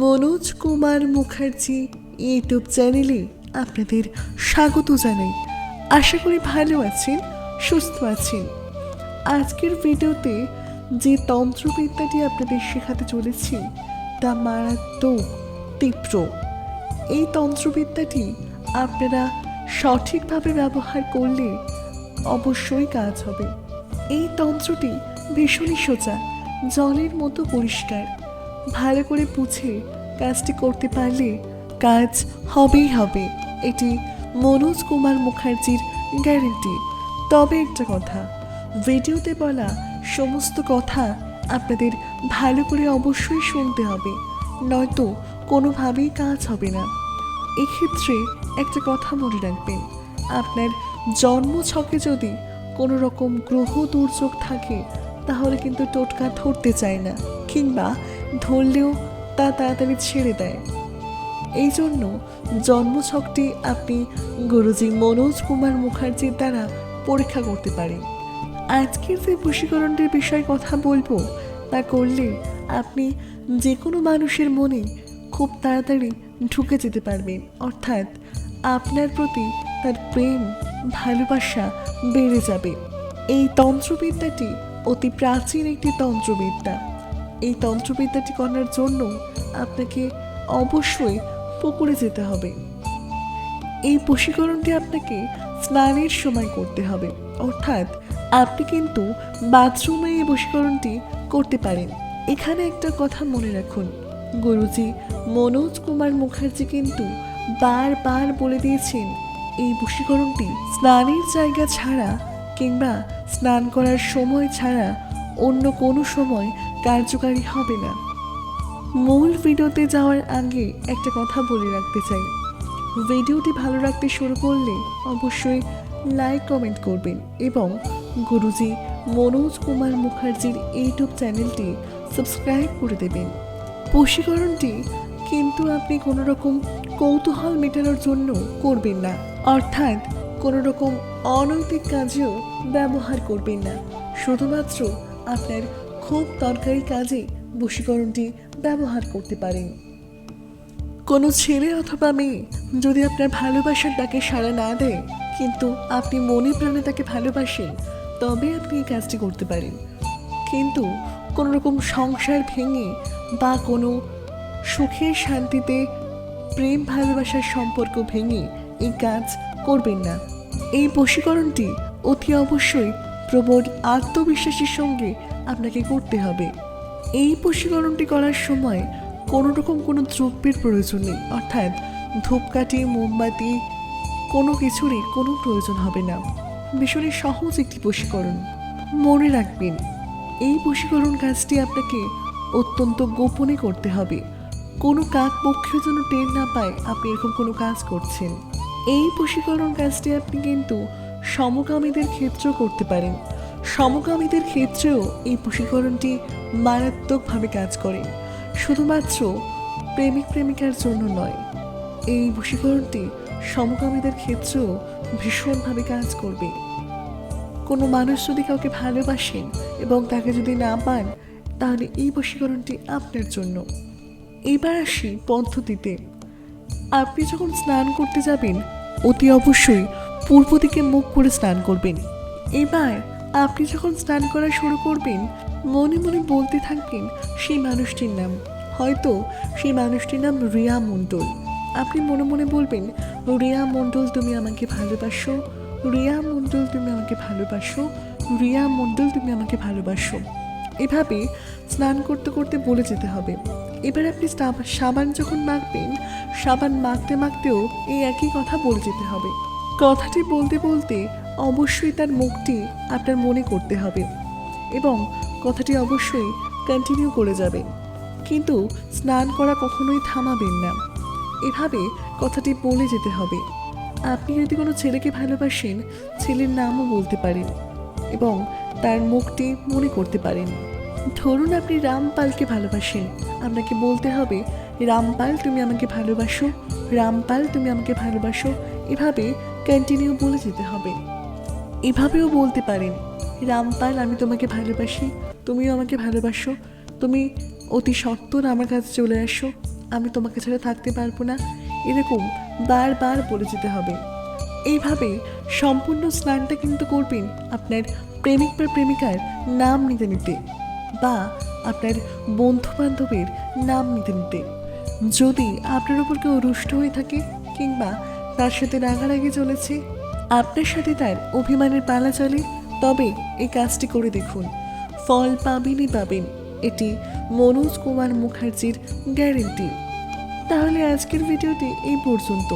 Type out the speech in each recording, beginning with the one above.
Manoj Kumar Mukherjee YouTube চ্যানেলে আপনাদের স্বাগত জানাই। আশা করি ভালো আছেন, সুস্থ আছেন। আজকের ভিডিওতে যে তন্ত্রবিদ্যাটি আপনাদের শেখাতে চলেছি, তা মারাত্মক তীব্র। এই তন্ত্রবিদ্যাটি আপনারা সঠিকভাবে ব্যবহার করলে অবশ্যই কাজ হবে। এই তন্ত্রটি ভীষণই সোজা, জলের মতো পরিষ্কার। ভালো করে পুছে কাজটি করতে পারলে কাজ হবেই হবে। এটি মনোজ কুমার মুখার্জির গ্যারেন্টি। তবে একটা কথা, ভিডিওতে বলা সমস্ত কথা আপনাদের ভালো করে অবশ্যই শুনতে হবে, নয়তো কোনোভাবেই কাজ হবে না। এক্ষেত্রে একটা কথা মনে রাখবেন, আপনার জন্ম ছকে যদি কোনো রকম গ্রহ দুর্যোগ থাকে, তাহলে কিন্তু টোটকা ধরতে চায় না, কিংবা ধরলেও তা তাড়াতাড়ি ছেড়ে দেয়। এই জন্য জন্মছকটি আপনি গুরুজি মনোজ কুমার মুখার্জির দ্বারা পরীক্ষা করতে পারেন। আজকের যে বশীকরণটির বিষয়ে কথা বলব, তা করলে আপনি যে কোনো মানুষের মনে খুব তাড়াতাড়ি ঢুকে যেতে পারবেন। অর্থাৎ আপনার প্রতি তার প্রেম, ভালোবাসা বেড়ে যাবে। এই তন্ত্রবিদ্যাটি অতি প্রাচীন একটি তন্ত্রবিদ্যা। এই তন্ত্রবিদ্যাটি করার জন্য আপনাকে অবশ্যই পুকুরে যেতে হবে। এই বশীকরণটি আপনাকে স্নানের সময় করতে হবে। অর্থাৎ আপনি কিন্তু বাথরুমে এই বশীকরণটি করতে পারেন। এখানে একটা কথা মনে রাখুন। গুরুজি মনোজ কুমার মুখার্জি কিন্তু বারবার বলে দিয়েছেন, এই বশীকরণটি স্নানের জায়গা ছাড়া কিংবা স্নান করার সময় ছাড়া অন্য কোনো সময় কার্যকারী হবে না। মূল ভিডিওতে যাওয়ার আগে একটা কথা বলে রাখতে চাই। ভিডিওটি ভালো রাখতে শুরু করলে অবশ্যই লাইক কমেন্ট করবেন এবং গুরুজি মনোজ কুমার মুখার্জির ইউটিউব চ্যানেলটি সাবস্ক্রাইব করে দেবেন। বশীকরণটি কিন্তু আপনি কোনো রকম কৌতূহল মেটানোর জন্য করবেন না। অর্থাৎ কোনো রকম অনৈতিক কাজেও ব্যবহার করবেন না। শুধুমাত্র আপনার খুব দরকারি কাজে বশীকরণটি ব্যবহার করতে পারেন। কোনো ছেলে অথবা মেয়ে যদি আপনার ভালোবাসার ডাকে সাড়া না দেয়, কিন্তু আপনি মনে প্রাণে তাকে ভালোবাসেন, তবে আপনি এই কাজটি করতে পারেন। কিন্তু কোনো রকম সংসার ভেঙে বা কোনো সুখের শান্তিতে প্রেম ভালোবাসার সম্পর্ক ভেঙে এই কাজ করবেন না। এই বশীকরণটি অতি অবশ্যই প্রবল আত্মবিশ্বাসের সঙ্গে আপনাকে করতে হবে। এই বশীকরণটি করার সময় কোনো রকম কোনো দ্রব্যের প্রয়োজন নেই। অর্থাৎ ধূপকাঠি, মোমবাতি, কোনো কিছুরই কোনো প্রয়োজন হবে না। ভীষণই সহজ একটি বশীকরণ মনে রাখবেন, এই বশীকরণ কাজটি আপনাকে অত্যন্ত গোপনে করতে হবে। কোনো কাক পক্ষেও যেন টের না পায় আপনি এরকম কোনো কাজ করছেন। এই বশীকরণ কাজটি আপনি কিন্তু সমকামীদের ক্ষেত্রেও করতে পারেন। সমকামীদের ক্ষেত্রেও এই বশীকরণটি মারাত্মকভাবে কাজ করে। শুধুমাত্র প্রেমিক প্রেমিকার জন্য নয়, এই বশীকরণটি সমকামীদের ক্ষেত্রেও ভীষণভাবে কাজ করবে। কোনো মানুষ যদি কাউকে ভালোবাসেন এবং তাকে যদি না পান, তাহলে এই বশীকরণটি আপনার জন্য। এবার আসি পদ্ধতিতে। আপনি যখন স্নান করতে যাবেন, অতি অবশ্যই পূর্ব দিকে মুখ করে স্নান করবেন। এবার আপনি যখন স্নান করা শুরু করবেন, মনে মনে বলতে থাকবেন সেই মানুষটির নাম। হয়তো সেই মানুষটির নাম রিয়া মণ্ডল। আপনি মনে মনে বলবেন, রিয়া মণ্ডল, তুমি আমাকে ভালোবাসো। রিয়া মণ্ডল, তুমি আমাকে ভালোবাসো। রিয়া মণ্ডল, তুমি আমাকে ভালোবাসো। এভাবে স্নান করতে করতে বলে যেতে হবে। এবার আপনি সাবান যখন মাখবেন, সাবান মাখতে মাখতেও এই একই কথা বলে যেতে হবে। কথাটি বলতে বলতে অবশ্যই তার মুখটি আপনার মনে করতে হবে এবং কথাটি অবশ্যই কন্টিনিউ করে যাবে। কিন্তু স্নান করা কখনোই থামাবেন না। এভাবে কথাটি বলে যেতে হবে। আপনি যদি কোনো ছেলেকে ভালোবাসেন, ছেলের নামও বলতে পারেন এবং তার মুখটি মনে করতে পারেন। ধরুন আপনি রামপালকে ভালোবাসেন। আপনাকে বলতে হবে, রামপাল, তুমি আমাকে ভালোবাসো। রামপাল, তুমি আমাকে ভালোবাসো। এভাবে কন্টিনিউ বলে যেতে হবে। এভাবেও বলতে পারেন, রামপাল, আমি তোমাকে ভালোবাসি, তুমিও আমাকে ভালোবাসো, তুমি অতি সত্বর আমার কাছে চলে আসো, আমি তোমাকে ছাড়া থাকতে পারব না। এরকম বারবার বলে যেতে হবে। এইভাবে সম্পূর্ণ স্নানটা কিন্তু করবেন আপনার প্রেমিক বা প্রেমিকার নাম নিতে নিতে বা আপনার বন্ধু বান্ধবের নাম নিতে নিতে। যদি আপনার উপর কেউ রুষ্ট হয়ে থাকে কিংবা তার সাথে রাগারাগি চলেছে আপনার সাথে তার অভিমানের পালা চলে, তবে এই কাজটি করে দেখুন। ফল পাবেনই পাবেন, এটি মনোজ কুমার মুখার্জির গ্যারেন্টি। তাহলে আজকের ভিডিওটি এই পর্যন্ত।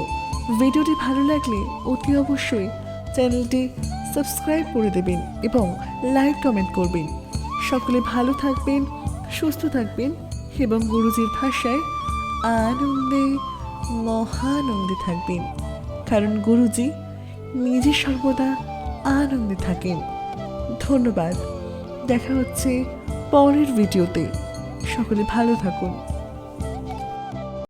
ভিডিওটি ভালো লাগলে অতি অবশ্যই চ্যানেলটি সাবস্ক্রাইব করে দেবেন এবং লাইক কমেন্ট করবেন। সকলে ভালো থাকবেন, সুস্থ থাকবেন এবং গুরুজির ভাষায় আনন্দে, মহানন্দে থাকবেন। কারণ গুরুজি নিজে সর্বদা আনন্দে থাকেন। ধন্যবাদ। দেখা হচ্ছে পরের ভিডিওতে। সকলে ভালো থাকুন।